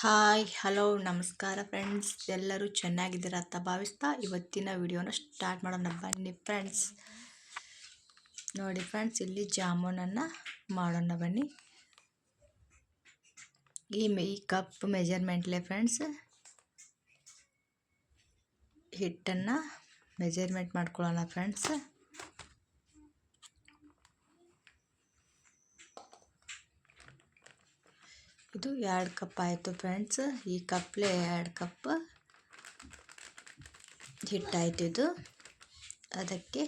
Hi, hello, ನಮಸ್ಕಾರ friends. ಎಲ್ಲರೂ ಚೆನ್ನಾಗಿದ್ದೀರ ಅಂತ ಭಾವಿಸ್ತಾ ಇವತ್ತಿನ ವಿಡಿಯೋನ ಸ್ಟಾರ್ಟ್ ಮಾಡೋಣ. ಬನ್ನಿ ಫ್ರೆಂಡ್ಸ್. ನೋಡಿ ಫ್ರೆಂಡ್ಸ್, ಇಲ್ಲಿ ಜಾಮೂನನ್ನು ಮಾಡೋಣ ಬನ್ನಿ. ಈ ಈ ಕಪ್ ಮೆಜರ್ಮೆಂಟ್ಲೆ ಫ್ರೆಂಡ್ಸ್, ಹಿಟ್ಟನ್ನು ಮೆಜರ್ಮೆಂಟ್ ಮಾಡ್ಕೊಳ್ಳೋಣ ಫ್ರೆಂಡ್ಸ್. ಇದು ಎರಡು ಕಪ್ ಆಯಿತು ಫ್ರೆಂಡ್ಸ್ ಈ ಕಪ್ಲೆ ಎರಡು ಕಪ್ ಹಿಟ್ಟಾಯಿತು ಇದು. ಅದಕ್ಕೆ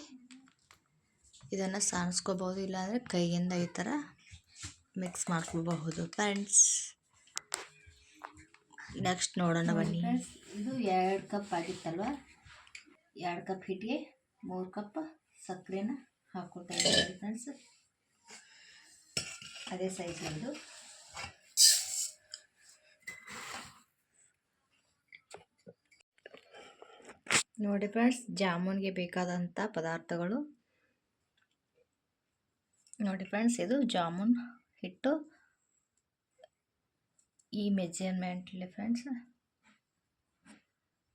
ಇದನ್ನು ಸಾಣಿಸ್ಕೋಬೋದು ಇಲ್ಲಾಂದರೆ ಕೈಯಿಂದ ಈ ಥರ ಮಿಕ್ಸ್ ಮಾಡ್ಕೋಬಹುದು ಫ್ರೆಂಡ್ಸ್ ನೆಕ್ಸ್ಟ್ ನೋಡೋಣ ಬನ್ನಿ. ಇದು ಎರಡು ಕಪ್ ಆಗಿತ್ತಲ್ವ? ಎರಡು ಕಪ್ ಹಿಟ್ಟಿಗೆ, ಮೂರು ಕಪ್ ಸಕ್ಕರೆನ ಇದ್ದೀವಿ ಫ್ರೆಂಡ್ಸ್ ಅದೇ ಸೈಜ್ ಇದು ನೋಡಿ ಫ್ರೆಂಡ್ಸ್ ಜಾಮೂನ್ಗೆ ಬೇಕಾದಂಥ ಪದಾರ್ಥಗಳು. ನೋಡಿ ಫ್ರೆಂಡ್ಸ್ ಇದು ಜಾಮೂನ್ ಹಿಟ್ಟು. ಈ ಮೆಜರ್ಮೆಂಟಲ್ಲಿ ಫ್ರೆಂಡ್ಸ್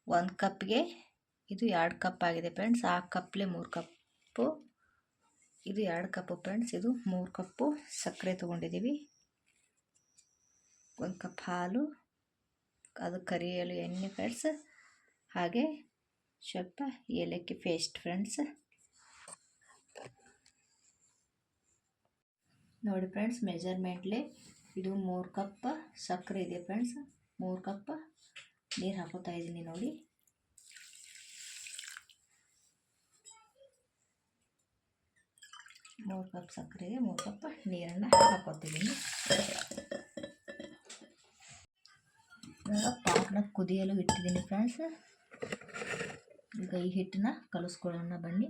ಒಂದು ಕಪ್ಗೆ, ಇದು ಎರಡು ಕಪ್ ಆಗಿದೆ ಫ್ರೆಂಡ್ಸ್ ಆ ಕಪ್ಲೆ ಮೂರು ಕಪ್ಪು. ಇದು ಎರಡು ಕಪ್ಪು ಫ್ರೆಂಡ್ಸ್ ಇದು ಮೂರು ಕಪ್ಪು ಸಕ್ಕರೆ ತೊಗೊಂಡಿದ್ದೀವಿ ಒಂದು ಕಪ್ ಹಾಲು, ಅದು ಕರಿಯಲು ಎಣ್ಣೆ ಫ್ರೆಂಡ್ಸ್ ಹಾಗೆ ಸ್ವಲ್ಪ ಏಲಕ್ಕಿ ಪೇಸ್ಟ್ ಫ್ರೆಂಡ್ಸ್ ನೋಡಿ ಫ್ರೆಂಡ್ಸ್ ಮೆಜರ್ಮೆಂಟ್ಲಿ ಇದು ಮೂರು ಕಪ್ ಸಕ್ಕರೆ ಇದೆ ಫ್ರೆಂಡ್ಸ್ ಮೂರು ಕಪ್ ನೀರು ಹಾಕೋತಾ ಇದ್ದೀನಿ ನೋಡಿ. ಮೂರು ಕಪ್ ಸಕ್ಕರೆಗೆ ಮೂರು ಕಪ್ ನೀರನ್ನು ಹಾಕೋತಿದ್ದೀನಿ. ಪಾಕನ ಕುದಿಯಲು ಇಟ್ಟಿದ್ದೀನಿ ಫ್ರೆಂಡ್ಸ್ ಈಗ ಈ ಹಿಟ್ಟನ್ನ ಕಲಿಸ್ಕೊಳ್ಳೋಣ ಬನ್ನಿ.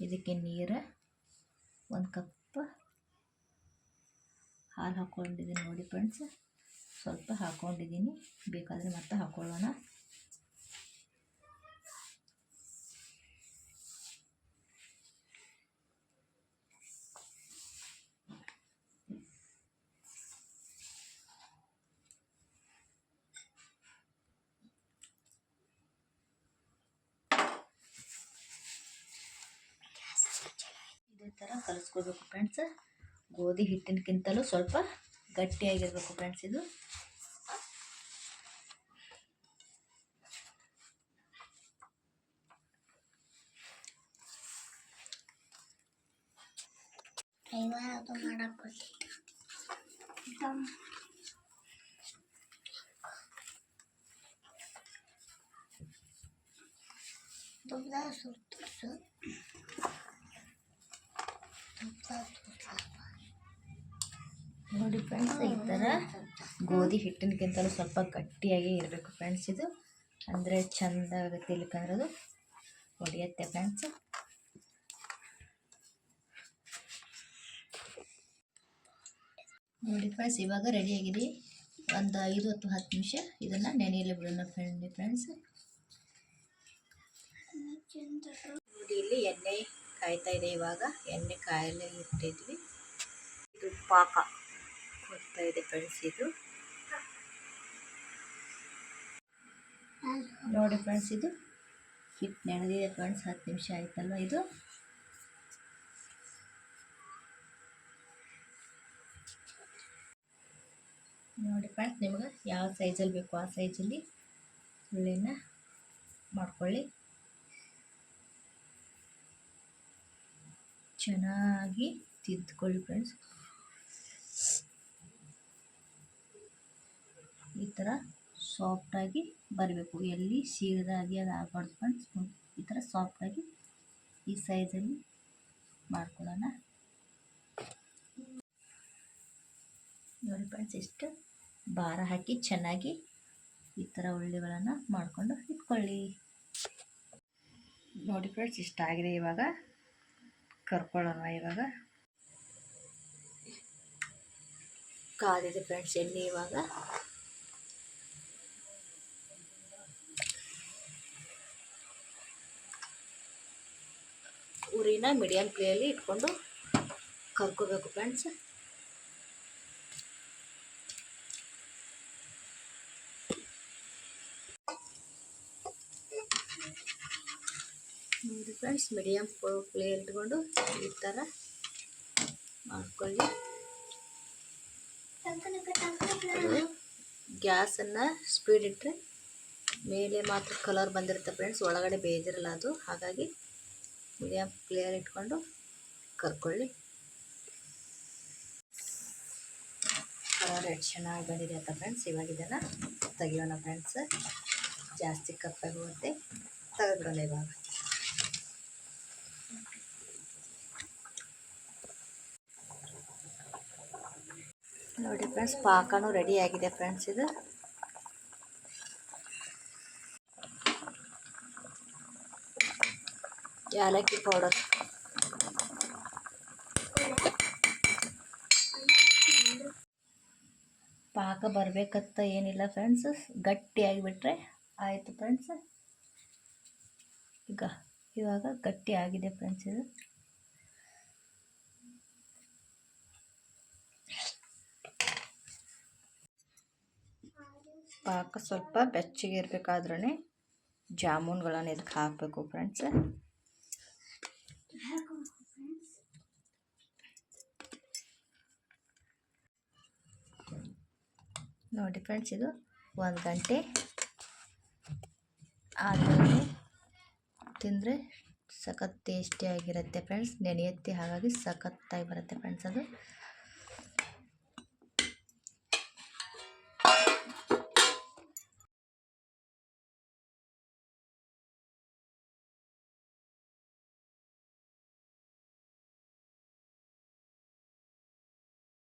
ಇದಕ್ಕೆ ನೀರು, ಒಂದು ಕಪ್ ಹಾಲು ಹಾಕ್ಕೊಂಡಿದ್ದೀನಿ ನೋಡಿ ಫ್ರೆಂಡ್ಸ್ ಸ್ವಲ್ಪ ಹಾಕ್ಕೊಂಡಿದ್ದೀನಿ ಬೇಕಾದರೆ ಮತ್ತೆ ಹಾಕ್ಕೊಳ್ಳೋಣ ಥರ ಕಲಿಸ್ಕೋಬೇಕು ಫ್ರೆಂಡ್ಸ್ ಗೋಧಿ ಹಿಟ್ಟಿನಕ್ಕಿಂತಲೂ ಸ್ವಲ್ಪ ಗಟ್ಟಿಯಾಗಿರಬೇಕು ಫ್ರೆಂಡ್ಸ್ ಇದು. ನೋಡಿ ಫ್ರೆಂಡ್ಸ್, ಈ ಥರ ಗೋಧಿ ಹಿಟ್ಟಿನಕ್ಕಿಂತಲೂ ಸ್ವಲ್ಪ ಗಟ್ಟಿಯಾಗಿ ಇರಬೇಕು ಫ್ರೆಂಡ್ಸ್ ಇದು. ಅಂದರೆ ಚೆಂದ ಆಗುತ್ತೆ ಇಲ್ಲಿ ಅದು ಹೊಡಿಯತ್ತೆ ಫ್ರೆಂಡ್ಸ್. ನೋಡಿ ಫ್ರೆಂಡ್ಸ್, ಇವಾಗ ರೆಡಿಯಾಗಿದೆ ಒಂದು ಐದು ಅಥವಾ ಹತ್ತು ನಿಮಿಷ ಇದನ್ನು ನೆನೆಯಲ್ಲಿ ಬಿಡೋಣ ಫ್ರೆಂಡ್ ಫ್ರೆಂಡ್ಸ್. ನೋಡಿ ಇಲ್ಲಿ ಎಣ್ಣೆ ಕಾಯ್ತಾ ಇದೆ ಇವಾಗ. ಎಣ್ಣೆ ಕಾಯಲ್ಲೇ ಇಟ್ಟಿದ್ವಿ. ಇದು ಪಾಕ ಕೊಡ್ತಾ ಇದೆ ಫ್ರೆಂಡ್ಸ್ ಇದು. ನೋಡಿ ಫ್ರೆಂಡ್ಸ್ ಇದು. ಹಿಟ್ಟು ನೆನೆದಿದೆ ಫ್ರೆಂಡ್ಸ್, ಹತ್ತು ನಿಮಿಷ ಆಯ್ತಲ್ವ ಇದು. ನೋಡಿ ಫ್ರೆಂಡ್ಸ್, ನಿಮಗೆ ಯಾವ ಸೈಜಲ್ಲಿ ಬೇಕು ಆ ಸೈಜಲ್ಲಿ ಹುಳ್ಳಿನ ಮಾಡ್ಕೊಳ್ಳಿ. ಚೆನ್ನಾಗಿ ತಿದ್ದುಕೊಳ್ಳಿ ಫ್ರೆಂಡ್ಸ್ ಈ ಥರ ಸಾಫ್ಟಾಗಿ ಬರಬೇಕು. ಎಲ್ಲಿ ಸೀದಾಗಿ ಅದು ಆಗಬಾರ್ದು ಫ್ರೆಂಡ್ಸ್ ಈ ಥರ ಸಾಫ್ಟಾಗಿ ಈ ಸೈಜಲ್ಲಿ ಮಾಡ್ಕೊಳ್ಳೋಣ. ನೋಡಿ ಫ್ರೆಂಡ್ಸ್ ಎಷ್ಟು ಭಾರ ಹಾಕಿ ಚೆನ್ನಾಗಿ ಈ ಥರ ಉಳ್ಳಿಗಳನ್ನು ಮಾಡಿಕೊಂಡು ಇಟ್ಕೊಳ್ಳಿ. ನೋಡಿ ಫ್ರೆಂಡ್ಸ್ ಇಷ್ಟ ಆಗಿದೆ ಇವಾಗ. ಕರ್ಕೊಳ್ಳೋಣ ಇವಾಗ. ಕಾದಿದೆ ಫ್ರೆಂಡ್ಸ್ ಎಣ್ಣೆ ಇವಾಗ? ಉರಿನ ಮೀಡಿಯಮ್ ಫ್ಲೇಮಲ್ಲಿ ಇಟ್ಕೊಂಡು ಕರ್ಕೋಬೇಕು ಫ್ರೆಂಡ್ಸ್ ನೋಡಿ ಫ್ರೆಂಡ್ಸ್ ಮೀಡಿಯಮ್ ಫ್ಲೇರ್ ಇಟ್ಕೊಂಡು ಈ ಥರ ಮಾಡ್ಕೊಳ್ಳಿ. ಗ್ಯಾಸನ್ನು ಸ್ಪೀಡ್ ಇಟ್ಟರೆ ಮೇಲೆ ಮಾತ್ರ ಕಲರ್ ಬಂದಿರುತ್ತೆ ಫ್ರೆಂಡ್ಸ್, ಒಳಗಡೆ ಬೇಯ್ದಿರಲ್ಲ ಅದು. ಹಾಗಾಗಿ ಮೀಡಿಯಮ್ ಫ್ಲೇರ್ ಇಟ್ಕೊಂಡು ಕರ್ಕೊಳ್ಳಿ. ಕಲರ್ ಎಷ್ಟು ಚೆನ್ನಾಗಿ ಬಂದಿದೆ ಅಂತ ಫ್ರೆಂಡ್ಸ್, ಇವಾಗ ಇದನ್ನು ತೆಗಿಯೋಣ ಫ್ರೆಂಡ್ಸ್. ಜಾಸ್ತಿ ಕಪ್ಪಾಗಿ ಹೋಗುತ್ತೆ ತೆಗೆದ್ಬಿಡೋಣ ಇವಾಗ. ನೋಡಿ ಫ್ರೆಂಡ್ಸ್ ಪಾಕನೂ ರೆಡಿ ಆಗಿದೆ ಫ್ರೆಂಡ್ಸ್ ಇದು. ಯಾಲಕ್ಕಿ ಪೌಡರ್ ಪಾಕ ಬರಬೇಕತ್ತ ಏನಿಲ್ಲ ಫ್ರೆಂಡ್ಸ್ ಗಟ್ಟಿಯಾಗಿಬಿಟ್ರೆ ಆಯಿತು ಫ್ರೆಂಡ್ಸ್ ಈಗ, ಇವಾಗ ಗಟ್ಟಿ ಆಗಿದೆ ಫ್ರೆಂಡ್ಸ್ ಇದು. ಪಾಕ ಸ್ವಲ್ಪ ಬೆಚ್ಚಗೆ ಇರಬೇಕಾದ್ರೆ ಜಾಮೂನ್ಗಳನ್ನು ಇದಕ್ಕೆ ಹಾಕಬೇಕು ಫ್ರೆಂಡ್ಸ್ ನೋಡಿ ಫ್ರೆಂಡ್ಸ್ ಇದು ಒಂದು ಗಂಟೆ ಆದಮೇಲೆ ತಿಂದರೆ ಸಖತ್ ಟೇಸ್ಟಿಯಾಗಿರುತ್ತೆ ಫ್ರೆಂಡ್ಸ್ ನೆನೆಯುತ್ತೆ, ಹಾಗಾಗಿ ಸಖತ್ತಾಗಿ ಬರುತ್ತೆ ಫ್ರೆಂಡ್ಸ್ ಅದು.